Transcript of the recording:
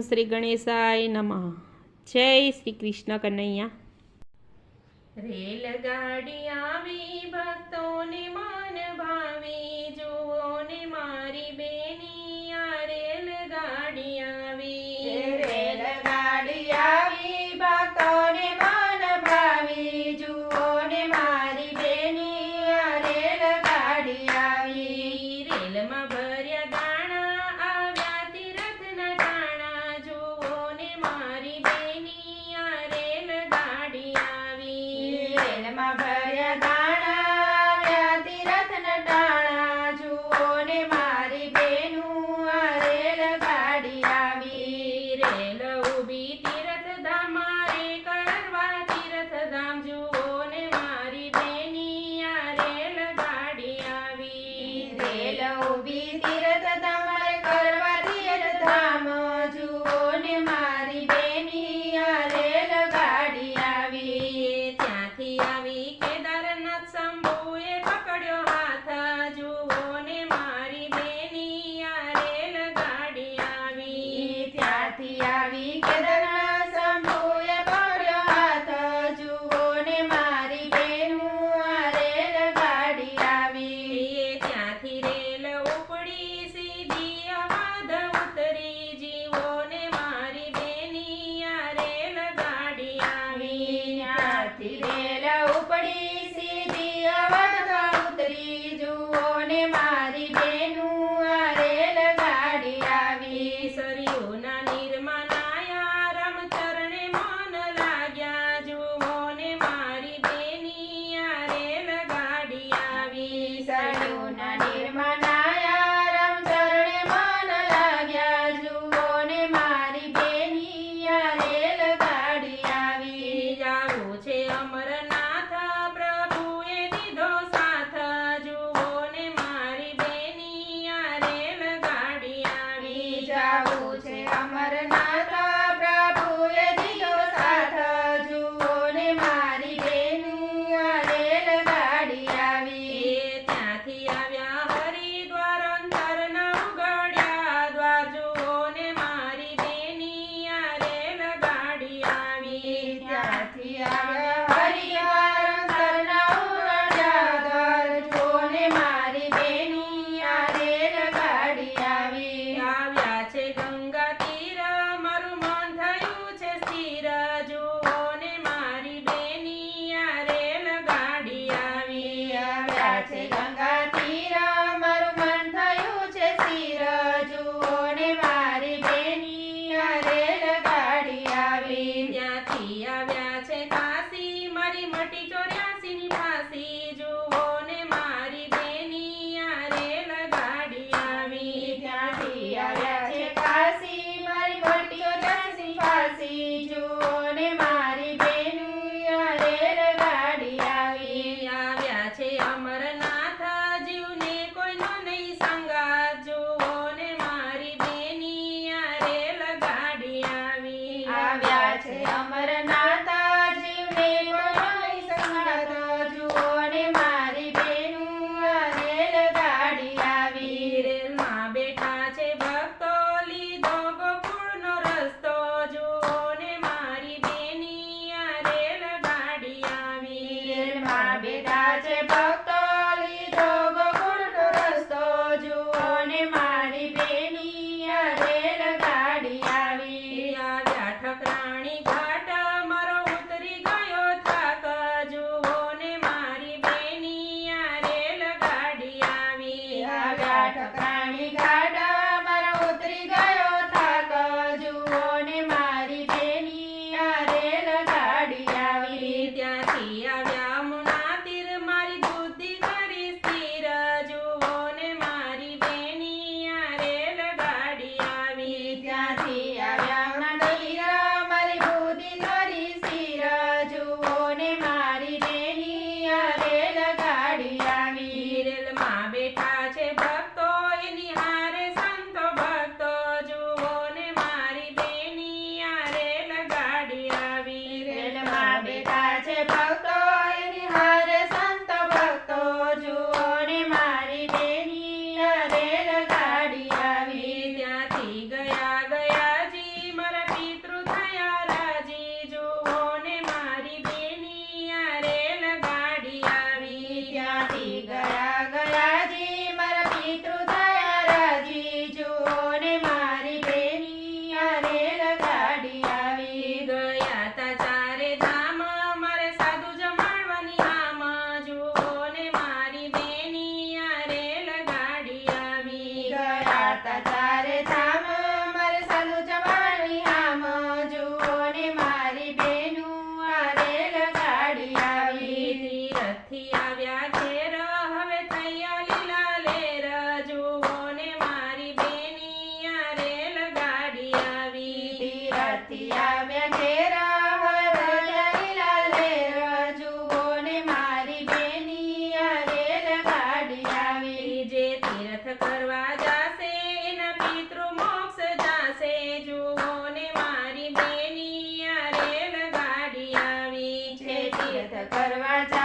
શ્રી ગણેશાય નમઃ. જય શ્રી કૃષ્ણ કનૈયા. રેલગાડી આવી ભક્તોને માન ભાવી. જુઓ ને મારી બેન. dos. about તીર્થ કરવા જાય